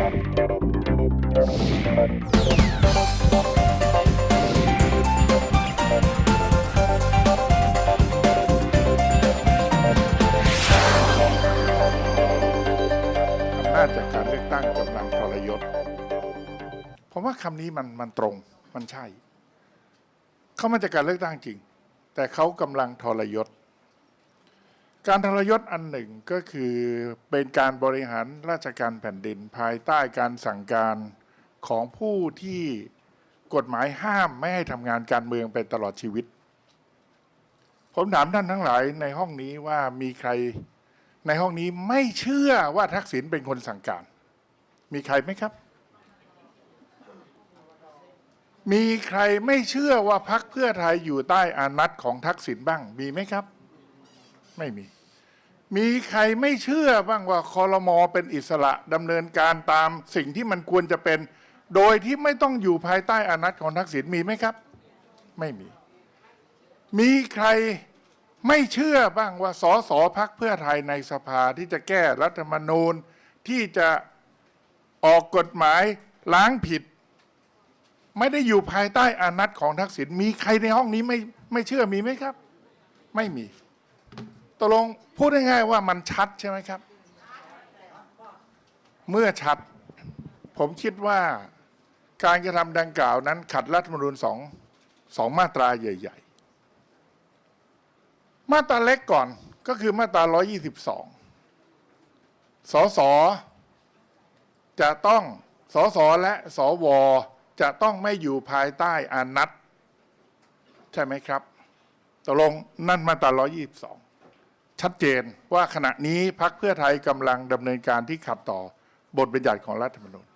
อำนาจจากการเลือกตั้งกำลังทรยศ ผมว่าคำนี้มันมันตรงมันใช่ เขามาจากการเลือกตั้งจริง แต่เขากำลังทรยศ การทรยศอันหนึ่งก็คือเป็นการบริหารราชการแผ่นดินภายใต้การสั่งการของผู้ที่กฎหมายห้ามไม่ให้ทำงานการเมืองไปตลอดชีวิต ผมถามท่านทั้งหลายในห้องนี้ว่ามีใครในห้องนี้ไม่เชื่อว่าทักษิณเป็นคนสั่งการ มีใครไหมครับ มีใครไม่เชื่อว่าพักเพื่อไทยอยู่ใต้อานัตของทักษิณบ้าง มีไหมครับ ไม่มี มีใครไม่เชื่อบ้างว่าคอรมอเป็นอิสระดำเนินการตามสิ่งที่มันควรจะเป็น โดยที่ไม่ต้องอยู่ภายใต้อานัตของทักษิณมีไหมครับ ไม่มี มีใครไม่เชื่อบ้างว่าสสพักเพื่อไทยในสภาที่จะแก้รัฐธรรมนูญที่จะออกกฎหมายล้างผิด ไม่ได้อยู่ภายใต้อานัตของทักษิณมีใครในห้องนี้ไม่ไม่เชื่อมีไหมครับ ไม่มี ตกลงพูดง่ายๆว่ามันชัดใช่ไหมครับ เมื่อชัด ผมคิดว่าการกระทำดังกล่าวนั้น ขัดรัฐธรรมนูญสองสองมาตราใหญ่ ๆ มาตราเล็กก่อนก็คือมาตรา 122 สส จะต้องสสและสว จะต้องไม่อยู่ภายใต้อานัตใช่ไหมครับตกลงนั่นมาตรา 122 ชัดเจนว่าขณะนี้พักเพื่อไทยกำลังดำเนินการที่ขัดต่อบทบัญญัติของรัฐธรรมนูญ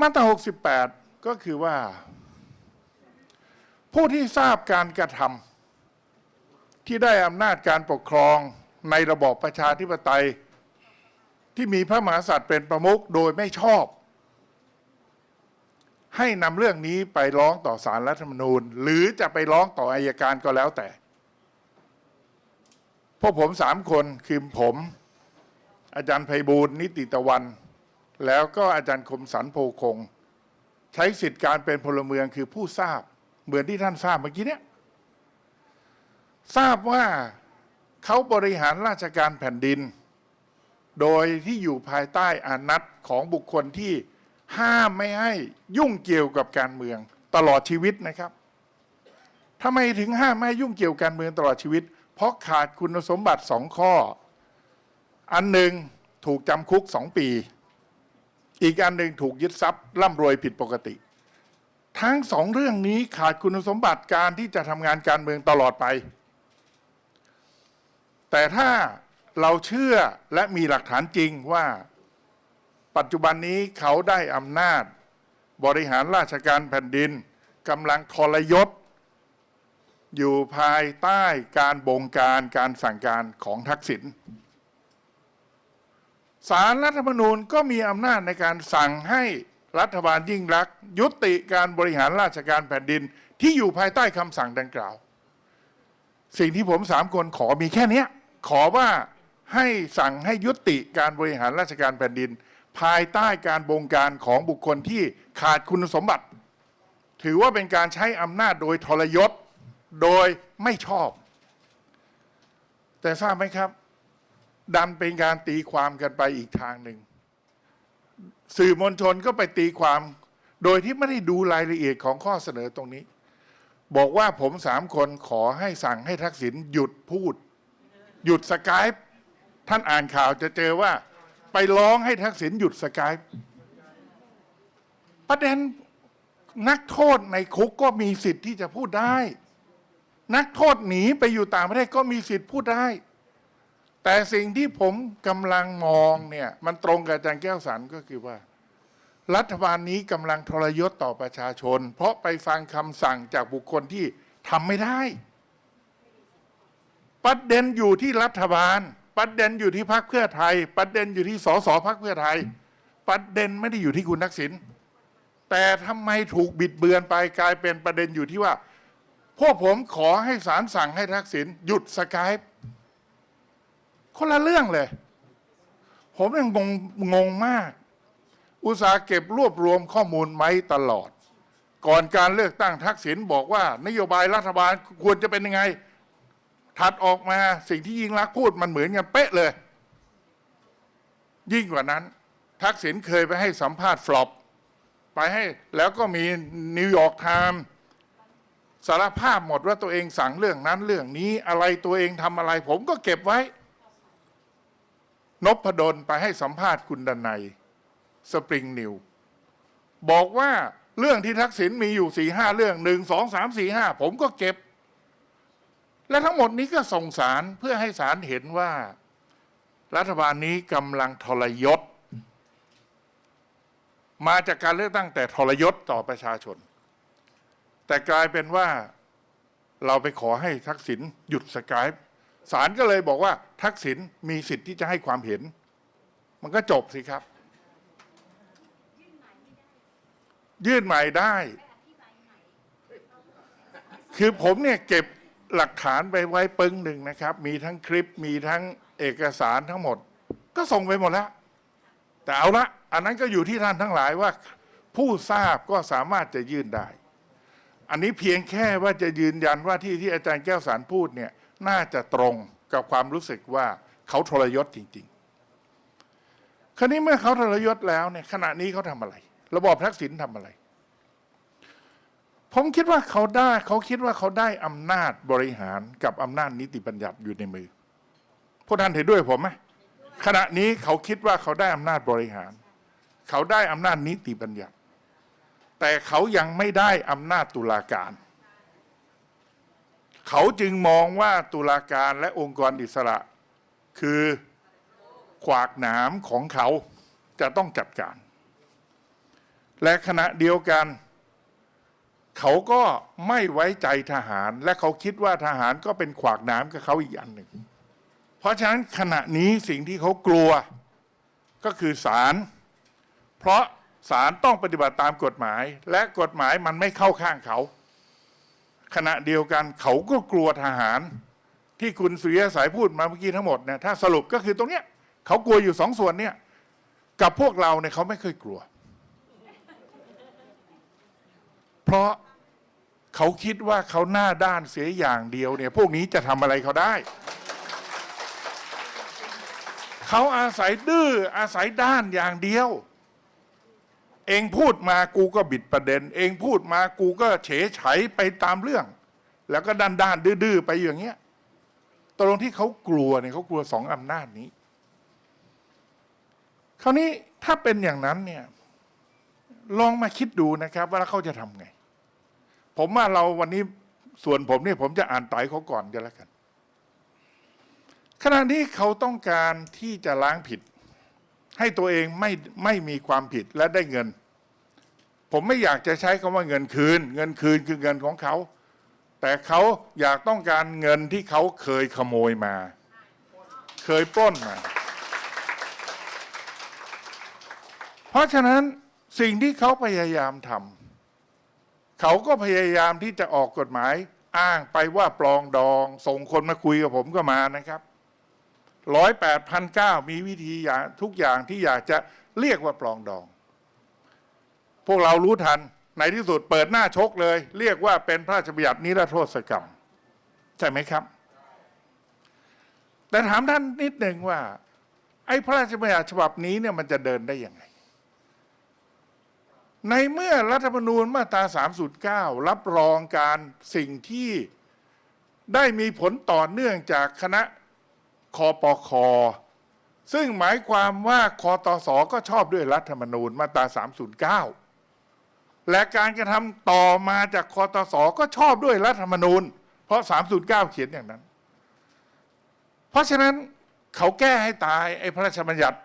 มาตรา 68 ก็คือว่า ผู้ที่ทราบการกระทำที่ได้อำนาจการปกครองในระบอบประชาธิปไตย ที่มีพระมหากษัตริย์เป็นประมุขโดยไม่ชอบ ให้นำเรื่องนี้ไปร้องต่อสารรัฐธรรมนูญ หรือจะไปร้องต่ออายการก็แล้วแต่ พวกผมสามคนคือผม อาจารย์ไพบูลย์นิติตะวัน แล้วก็อาจารย์คมสันโพคง ใช้สิทธิการเป็นพลเมืองคือผู้ทราบ เหมือนที่ท่านทราบเมื่อกี้เนี่ยทราบว่าเขาบริหารราชการแผ่นดิน โดยที่อยู่ภายใต้อานัตของบุคคลที่ห้ามไม่ให้ยุ่งเกี่ยวกับการเมืองตลอดชีวิตนะครับทำไมถึงห้ามไม่ให้ยุ่งเกี่ยวกับการเมืองตลอดชีวิต เพราะขาดคุณสมบัติสองข้อ อันหนึ่งถูกจำคุกสองปี อีกอันหนึ่งถูกยึดทรัพย์ร่ำรวยผิดปกติ ทั้งสองเรื่องนี้ขาดคุณสมบัติการที่จะทำงานการเมืองตลอดไป แต่ถ้าเราเชื่อและมีหลักฐานจริงว่าปัจจุบันนี้เขาได้อำนาจ บริหารราชการแผ่นดินกำลังทรยศ อยู่ภายใต้การบงการการสั่งการของทักษิณสารรัฐธรรมนูญก็มีอำนาจในการสั่งให้รัฐบาลยิ่งรัก ยุติการบริหารราชการแผ่นดินที่อยู่ภายใต้คำสั่งดังกล่าว สิ่งที่ผมสามคนขอมีแค่นี้ขอว่าให้สั่งให้ยุติการบริหารราชการแผ่นดิน ภายใต้การบงการของบุคคลที่ขาดคุณสมบัติ ถือว่าเป็นการใช้อำนาจโดยทรยศ โดยไม่ชอบ แต่ทราบไหมครับ ดันเป็นการตีความกันไปอีกทางหนึ่ง สื่อมวลชนก็ไปตีความ โดยที่ไม่ได้ดูรายละเอียดของข้อเสนอตรงนี้ บอกว่าผมสามคนขอให้สั่งให้ทักษิณหยุดพูด หยุดสกายท่านอ่านข่าวจะเจอว่า ไปร้องให้ทักษิณหยุดสกายประเด็นนักโทษในคุกก็มีสิทธิ์ที่จะพูดได้ นักโทษหนีไปอยู่ต่างประเทศก็มีสิทธิ์พูดได้ แต่สิ่งที่ผมกำลังมองเนี่ยมันตรงกับอาจารย์แก้วสันก็คือว่า รัฐบาลนี้กำลังทรยศต่อประชาชน เพราะไปฟังคำสั่งจากบุคคลที่ทำไม่ได้ ประเด็นอยู่ที่รัฐบาล ประเด็นอยู่ที่พรรคเพื่อไทย ประเด็นอยู่ที่สสพรรคเพื่อไทย ประเด็นไม่ได้อยู่ที่คุณทักษิณแต่ทำไมถูกบิดเบือนไปกลายเป็นประเด็นอยู่ที่ว่า พวกผมขอให้ศาลสั่งให้ทักษิณหยุดสกายคนละเรื่องเลย ผมยังงงงงมาก อุตสาห์เก็บรวบรวมข้อมูลไหมตลอด ก่อนการเลือกตั้งทักษิณบอกว่า นโยบายรัฐบาลควรจะเป็นยังไง ถัดออกมาสิ่งที่ยิ่งรักพูดมันเหมือนกันเป๊ะเลย ยิ่งกว่านั้น ทักษิณเคยไปให้สัมภาษณ์ฟลอปไปให้แล้วก็มีนิวยอร์กไทม์ สารภาพหมดว่าตัวเองสั่งเรื่องนั้นเรื่องนี้อะไรตัวเองทำอะไร ผมก็เก็บไว้ นพดลไปให้สัมภาษณ์คุณดนัยสปริงนิวบอกว่าเรื่องที่ทักษิณมีอยู่สี่ห้าเรื่องหนึ่งสองสามสี่ห้าผมก็เก็บ และทั้งหมดนี้ก็ส่งสารเพื่อให้สารเห็นว่า รัฐบาลนี้กำลังทรยศ มาจากการเลือกตั้งแต่ทรยศต่อประชาชน แต่กลายเป็นว่าเราไปขอให้ทักษิณหยุดสกายศาลก็เลยบอกว่า ทักษิณมีสิทธิ์ที่จะให้ความเห็น มันก็จบสิครับ ยื่นใหม่ได้ คือผมเนี่ยเก็บหลักฐานไปไว้ปึ้งหนึ่งนะครับ มีทั้งคลิปมีทั้งเอกสารทั้งหมด ก็ส่งไปหมดแล้ว แต่เอาละอันนั้นก็อยู่ที่ท่านทั้งหลายว่า ผู้ทราบก็สามารถจะยื่นได้ อันนี้เพียงแค่ว่าจะยืนยันว่าที่ที่อาจารย์แก้วสารพูดเนี่ยน่าจะตรงกับความรู้สึกว่าเขาทรยศจริง ๆ คราวนี้เมื่อเขาทรยศแล้วเนี่ยขณะนี้เขาทำอะไร ระบอบทักษิณทำอะไร ผมคิดว่าเขาได้เขาคิดว่าเขาได้อำนาจบริหารกับอำนาจนิติบัญญัติอยู่ในมือพวกท่านเห็นด้วยผมไหมขณะนี้เขาคิดว่าเขาได้อำนาจบริหาร เขาได้อำนาจนิติบัญญัติ แต่เขายังไม่ได้อำนาจตุลาการ เขาจึงมองว่าตุลาการและองค์กรอิสระ คือขวากหนามของเขาจะต้องจัดการ และขณะเดียวกัน เขาก็ไม่ไว้ใจทหาร และเขาคิดว่าทหารก็เป็นขวากหนามกับเขาอีกอันหนึ่ง เพราะฉะนั้นขณะนี้สิ่งที่เขากลัวก็คือศาลเพราะ ศาลต้องปฏิบัติตามกฎหมาย และกฎหมายมันไม่เข้าข้างเขา ขณะเดียวกันเขาก็กลัวทหาร ที่คุณสุริยสายพูดมาเมื่อกี้ทั้งหมดเนี่ยถ้าสรุปก็คือตรงเนี้ยเขากลัวอยู่สองส่วนเนี่ยกับพวกเราเนี่ยเขาไม่เคยกลัว เพราะเขาคิดว่าเขาหน้าด้านเสียอย่างเดียวเนี่ยพวกนี้จะทำอะไรเขาได้ เขาอาศัยดื้ออาศัยด้านอย่างเดียว เองพูดมากูก็บิดประเด็น เองพูดมากูก็เฉยไฉไปตามเรื่อง แล้วก็ด้านด้านดื้อไปอย่างเงี้ยตกลงที่เขากลัวเนี่ยเขากลัวสองอำนาจนี้ คราวนี้ถ้าเป็นอย่างนั้นเนี่ยลองมาคิดดูนะครับ ว่าเขาจะทำไง ผมว่าเราวันนี้ส่วนผมเนี่ยผมจะอ่านไตเขาก่อนกันแล้วกัน ขณะนี้เขาต้องการที่จะล้างผิด ให้ตัวเองไม่ไม่มีความผิดและได้เงิน ผมไม่อยากจะใช้คำว่าเงินคืน เงินคืนคือเงินของเขา แต่เขาอยากต้องการเงินที่เขาเคยขโมยมา เคยปล้นมา เพราะฉะนั้นสิ่งที่เขาพยายามทำเขาก็พยายามที่จะออกกฎหมายอ้างไปว่าปลองดอง ส่งคนมาคุยกับผมก็มานะครับร้อยแปดพันเก้ามีวิธีอย่างทุกอย่างที่อยากจะเรียกว่าปลองดอง วกเรารู้ทันในที่สุดเปิดหน้าชกเลย เรียกว่าเป็นพระราชบัญญัตินิรโทษกรรม ใช่ไหมครับ แต่ถามท่านนิดหนึ่งว่า ไอ้พระราชบัญญัติฉบับนี้เนี่ยมันจะเดินได้ยังไง ในเมื่อรัฐธรรมนูญมาตรา 309 รับรองการสิ่งที่ได้มีผลต่อเนื่องจากคณะคอปคอซึ่งหมายความว่าคอตสก็ชอบด้วยรัฐธรรมนูญมาตรา 309 และการกระทำต่อมาจากคอตสก็ชอบด้วยรัฐธรรมนูญ เพราะ 309 เขียนอย่างนั้น เพราะฉะนั้นเขาแก้ให้ตายไอ้พระราชบัญญัติ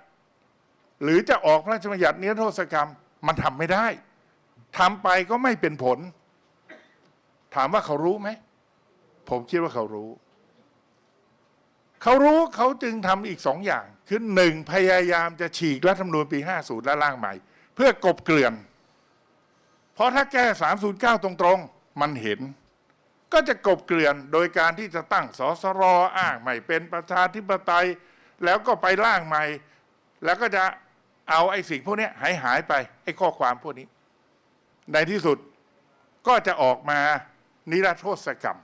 หรือจะออกพระราชบัญญัตินิรโทษกรรมมันทำไม่ได้ทำไปก็ไม่เป็นผล ถามว่าเขารู้ไหม ผมคิดว่าเขารู้ เขารู้เขาจึงทำอีกสองอย่าง คือหนึ่งพยายามจะฉีกรัฐธรรมนูญปี 50 และร่างใหม่ เพื่อกบเกลื่อน เพราะถ้าแก้ 309 ตรงๆ มันเห็น ก็จะกบเกลื่อนโดยการที่จะตั้งสสรอ้างใหม่เป็นประชาธิปไตย แล้วก็ไปร่างใหม่ แล้วก็จะเอาไอ้สิ่งพวกนี้หายหายไปไอ้ข้อความพวกนี้ ในที่สุดก็จะออกมานิรโทษกรรม